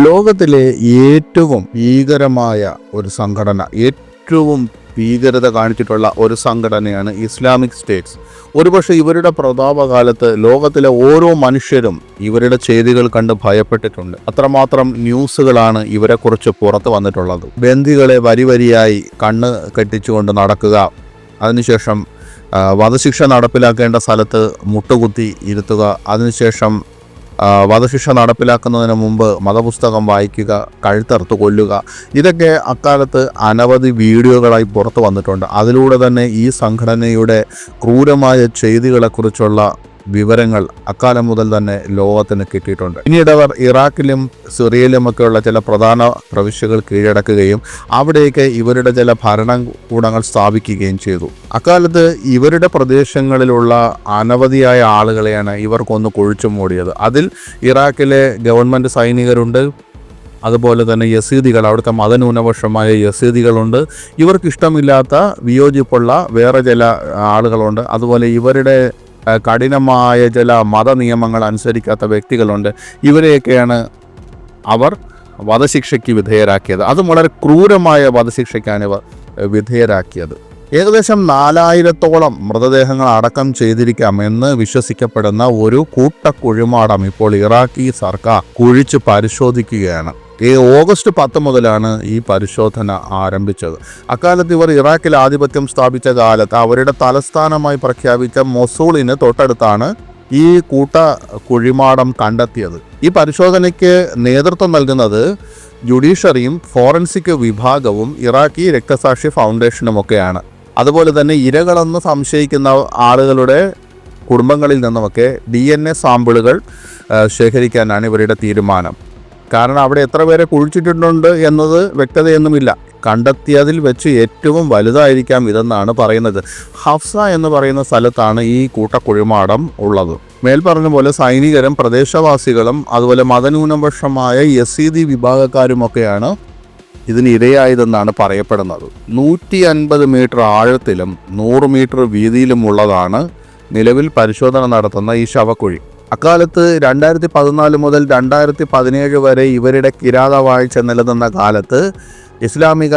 ലോകത്തിലെ ഏറ്റവും ഭീകരമായ ഒരു സംഘടന ഏറ്റവും ഭീകരത കാണിച്ചിട്ടുള്ള ഒരു സംഘടനയാണ് ഇസ്ലാമിക് സ്റ്റേറ്റ്സ്. ഒരുപക്ഷെ ഇവരുടെ പ്രതാപകാലത്ത് ലോകത്തിലെ ഓരോ മനുഷ്യരും ഇവരുടെ ചെയ്തികൾ കണ്ട് ഭയപ്പെട്ടിട്ടുണ്ട്. അത്രമാത്രം ന്യൂസുകളാണ് ഇവരെക്കുറിച്ച് പുറത്തു വന്നിട്ടുള്ളത്. ബന്ദികളെ വരി വരിയായി കണ്ണ് കെട്ടിച്ചുകൊണ്ട് നടക്കുക അതിനുശേഷം വധശിക്ഷ നടപ്പിലാക്കേണ്ട സ്ഥലത്ത് മുട്ടുകുത്തി ഇരുത്തുക അതിനുശേഷം വധശിക്ഷ നടപ്പിലാക്കുന്നതിന് മുമ്പ് മതപുസ്തകം വായിക്കുക കഴുത്തറുത്ത് കൊല്ലുക ഇതൊക്കെ അക്കാലത്ത് അനവധി വീഡിയോകളായി പുറത്തു വന്നിട്ടുണ്ട്. അതിലൂടെ തന്നെ ഈ സംഘടനയുടെ ക്രൂരമായ ചെയ്തികളെക്കുറിച്ചുള്ള വിവരങ്ങൾ അക്കാലം മുതൽ തന്നെ ലോകത്തിന് കിട്ടിയിട്ടുണ്ട്. പിന്നീട് അവർ ഇറാഖിലും സിറിയയിലും ഒക്കെയുള്ള ചില പ്രധാന പ്രവിശ്യകൾ കീഴടക്കുകയും അവിടേക്ക് ഇവരുടെ ചില ഭരണകൂടങ്ങൾ സ്ഥാപിക്കുകയും ചെയ്തു. അക്കാലത്ത് ഇവരുടെ പ്രദേശങ്ങളിലുള്ള അനവധിയായ ആളുകളെയാണ് ഇവർ കൊന്ന് കുഴിച്ചു മൂടിയത്. അതിൽ ഇറാഖിലെ ഗവൺമെന്റ് സൈനികരുണ്ട്. അതുപോലെ തന്നെ യസീദികൾ അവിടുത്തെ മതന്യൂനപക്ഷമായ യസീദികളുണ്ട്. ഇവർക്കിഷ്ടമില്ലാത്ത വിയോജിപ്പുള്ള വേറെ ചില ആളുകളുണ്ട്. അതുപോലെ ഇവരുടെ കഠിനമായ ചില മത നിയമങ്ങൾ അനുസരിക്കാത്ത വ്യക്തികളുണ്ട്. ഇവരെയൊക്കെയാണ് അവർ വധശിക്ഷയ്ക്ക് വിധേയരാക്കിയത്. അതും വളരെ ക്രൂരമായ വധശിക്ഷയ്ക്കാണ് ഇവർ വിധേയരാക്കിയത്. ഏകദേശം നാലായിരത്തോളം മൃതദേഹങ്ങൾ അടക്കം ചെയ്തിരിക്കാമെന്ന് വിശ്വസിക്കപ്പെടുന്ന ഒരു കൂട്ടക്കുഴിമാടം ഇപ്പോൾ ഇറാഖി സർക്കാർ കുഴിച്ച് പരിശോധിക്കുകയാണ്. ഈ ഓഗസ്റ്റ് പത്ത് മുതലാണ് ഈ പരിശോധന ആരംഭിച്ചത്. അക്കാലത്ത് ഇവർ ഇറാഖിൽ ആധിപത്യം സ്ഥാപിച്ച കാലത്ത് അവരുടെ തലസ്ഥാനമായി പ്രഖ്യാപിച്ച മൊസൂളിന് തൊട്ടടുത്താണ് ഈ കൂട്ട കുഴിമാടം കണ്ടെത്തിയത്. ഈ പരിശോധനയ്ക്ക് നേതൃത്വം നൽകുന്നത് ജുഡീഷ്യറിയും ഫോറൻസിക് വിഭാഗവും ഇറാഖി രക്തസാക്ഷി ഫൗണ്ടേഷനുമൊക്കെയാണ്. അതുപോലെ തന്നെ ഇരകളെന്ന് സംശയിക്കുന്ന ആളുകളുടെ കുടുംബങ്ങളിൽ നിന്നുമൊക്കെ ഡി എൻ എ സാമ്പിളുകൾ ശേഖരിക്കാനാണ് ഇവരുടെ തീരുമാനം. കാരണം അവിടെ എത്ര പേരെ കുഴിച്ചിട്ടിട്ടുണ്ട് എന്നത് വ്യക്തതയൊന്നുമില്ല. കണ്ടെത്തിയതിൽ വെച്ച് ഏറ്റവും വലുതായിരിക്കാം ഇതെന്നാണ് പറയുന്നത്. ഹഫ്സ എന്ന് പറയുന്ന സ്ഥലത്താണ് ഈ കൂട്ടക്കുഴിമാടം ഉള്ളത്. മേൽ പറഞ്ഞ പോലെ സൈനികരും പ്രദേശവാസികളും അതുപോലെ മതന്യൂനപക്ഷമായ യസീദി വിഭാഗക്കാരുമൊക്കെയാണ് ഇതിന് ഇരയായതെന്നാണ് പറയപ്പെടുന്നത്. നൂറ്റി അൻപത് മീറ്റർ ആഴത്തിലും നൂറ് മീറ്റർ വീതിയിലുമുള്ളതാണ് നിലവിൽ പരിശോധന നടത്തുന്ന ഈ ശവക്കുഴി. അക്കാലത്ത് രണ്ടായിരത്തി പതിനാല് മുതൽ രണ്ടായിരത്തി പതിനേഴ് വരെ ഇവരുടെ കിരാതവാഴ്ച നിലനിന്ന കാലത്ത് ഇസ്ലാമിക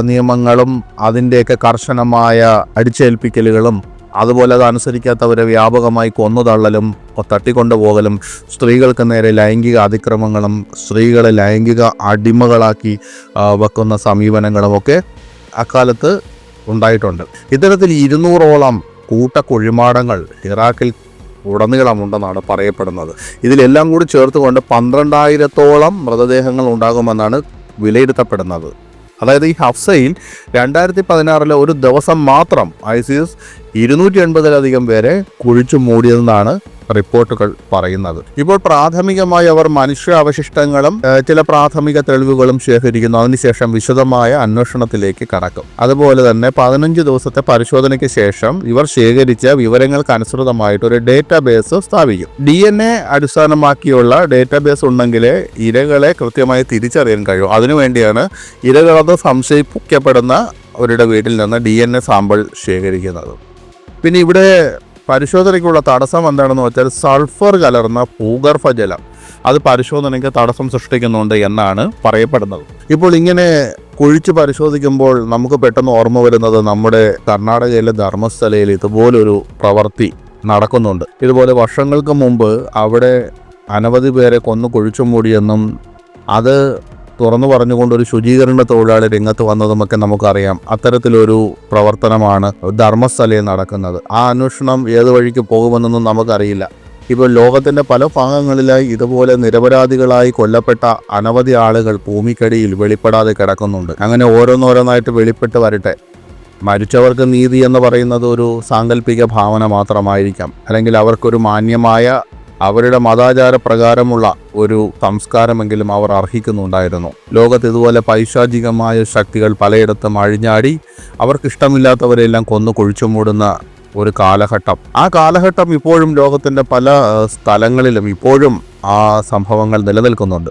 നിയമങ്ങളും അതിന്റെയൊക്കെ കർശനമായ അടിച്ചേൽപ്പിക്കലുകളും അതുപോലെ അത് അനുസരിക്കാത്തവരെ വ്യാപകമായി കൊന്നുതള്ളലും തട്ടിക്കൊണ്ടുപോകലും സ്ത്രീകൾക്ക് നേരെ ലൈംഗിക അതിക്രമങ്ങളും സ്ത്രീകളെ ലൈംഗിക അടിമകളാക്കി വെക്കുന്ന സമീപനങ്ങളുമൊക്കെ അക്കാലത്ത് ഉണ്ടായിട്ടുണ്ട്. ഇത്തരത്തിൽ ഇരുന്നൂറോളം കൂട്ടക്കൊഴിമാടങ്ങൾ ഇറാഖിൽ ഉടനീളമുണ്ടെന്നാണ് പറയപ്പെടുന്നത്. ഇതിലെല്ലാം കൂടി ചേർത്തുകൊണ്ട് പന്ത്രണ്ടായിരത്തോളം മൃതദേഹങ്ങൾ ഉണ്ടാകുമെന്നാണ് വിലയിരുത്തപ്പെടുന്നത്. അതായത് ഈ ഹഫ്സയിൽ രണ്ടായിരത്തി പതിനാറിലെ ഒരു ദിവസം മാത്രം ഐസിസ് ഇരുന്നൂറ്റി എൺപതിലധികം പേരെ കുഴിച്ചു മൂടിയതെന്നാണ് റിപ്പോർട്ടുകൾ പറയുന്നത്. ഇപ്പോൾ പ്രാഥമികമായി അവർ മനുഷ്യ അവശിഷ്ടങ്ങളും ചില പ്രാഥമിക തെളിവുകളും ശേഖരിക്കുന്നു. അതിനുശേഷം വിശദമായ അന്വേഷണത്തിലേക്ക് കടക്കും. അതുപോലെ തന്നെ പതിനഞ്ച് ദിവസത്തെ പരിശോധനയ്ക്ക് ശേഷം ഇവർ ശേഖരിച്ച വിവരങ്ങൾക്ക് അനുസൃതമായിട്ട് ഒരു ഡേറ്റാബേസ് സ്ഥാപിക്കും. ഡി എൻ എ അടിസ്ഥാനമാക്കിയുള്ള ഡേറ്റാബേസ് ഉണ്ടെങ്കിലേ ഇരകളെ കൃത്യമായി തിരിച്ചറിയാൻ കഴിയും. അതിനുവേണ്ടിയാണ് ഇരകളെന്ന് സംശയിക്കപ്പെടുന്ന അവരുടെ വീട്ടിൽ നിന്ന് ഡി എൻ എ സാമ്പിൾ ശേഖരിക്കുന്നത്. പിന്നെ ഇവിടെ പരിശോധനയ്ക്കുള്ള തടസ്സം എന്താണെന്ന് വെച്ചാൽ സൾഫർ കലർന്ന ഭൂഗർഭ ജലം. അത് പരിശോധനയ്ക്ക് തടസ്സം സൃഷ്ടിക്കുന്നുണ്ട് എന്നാണ് പറയപ്പെടുന്നത്. ഇപ്പോൾ ഇങ്ങനെ കുഴിച്ച് പരിശോധിക്കുമ്പോൾ നമുക്ക് പെട്ടെന്ന് ഓർമ്മ വരുന്നത് നമ്മുടെ കർണാടകയിലെ ധർമ്മസ്ഥലയിൽ ഇതുപോലൊരു പ്രവൃത്തി നടക്കുന്നുണ്ട്. ഇതുപോലെ വർഷങ്ങൾക്ക് മുമ്പ് അവിടെ അനവധി പേരെ കൊന്നു കുഴിച്ചു മൂടിയെന്നും അത് തുറന്നു പറഞ്ഞുകൊണ്ട് ഒരു ശുചീകരണ തൊഴിലാളി രംഗത്ത് വന്നതുമൊക്കെ നമുക്കറിയാം. അത്തരത്തിലൊരു പ്രവർത്തനമാണ് ധർമ്മസ്ഥലയിൽ നടക്കുന്നത്. ആ അന്വേഷണം ഏത് വഴിക്ക് പോകുമെന്നൊന്നും നമുക്കറിയില്ല. ഇപ്പോൾ ലോകത്തിന്റെ പല ഭാഗങ്ങളിലായി ഇതുപോലെ നിരപരാധികളായി കൊല്ലപ്പെട്ട അനവധി ആളുകൾ ഭൂമിക്കടിയിൽ വെളിപ്പെടാതെ കിടക്കുന്നുണ്ട്. അങ്ങനെ ഓരോന്നോരോന്നായിട്ട് വെളിപ്പെട്ട് വരട്ടെ. മരിച്ചവർക്ക് നീതി എന്ന് പറയുന്നത് ഒരു സാങ്കല്പിക ഭാവന മാത്രമായിരിക്കാം. അല്ലെങ്കിൽ അവർക്കൊരു മാന്യമായ അവരുടെ മതാചാര പ്രകാരമുള്ള ഒരു സംസ്കാരമെങ്കിലും അവർ അർഹിക്കുന്നുണ്ടായിരുന്നു. ലോകത്ത് ഇതുപോലെ പൈശാചികമായ ശക്തികൾ പലയിടത്തും അഴിഞ്ഞാടി അവർക്കിഷ്ടമില്ലാത്തവരെല്ലാം കൊന്നു കുഴിച്ചു മൂടുന്ന ഒരു കാലഘട്ടം. ആ കാലഘട്ടം ഇപ്പോഴും ലോകത്തിന്റെ പല സ്ഥലങ്ങളിലും ഇപ്പോഴും ആ സംഭവങ്ങൾ നിലനിൽക്കുന്നുണ്ട്.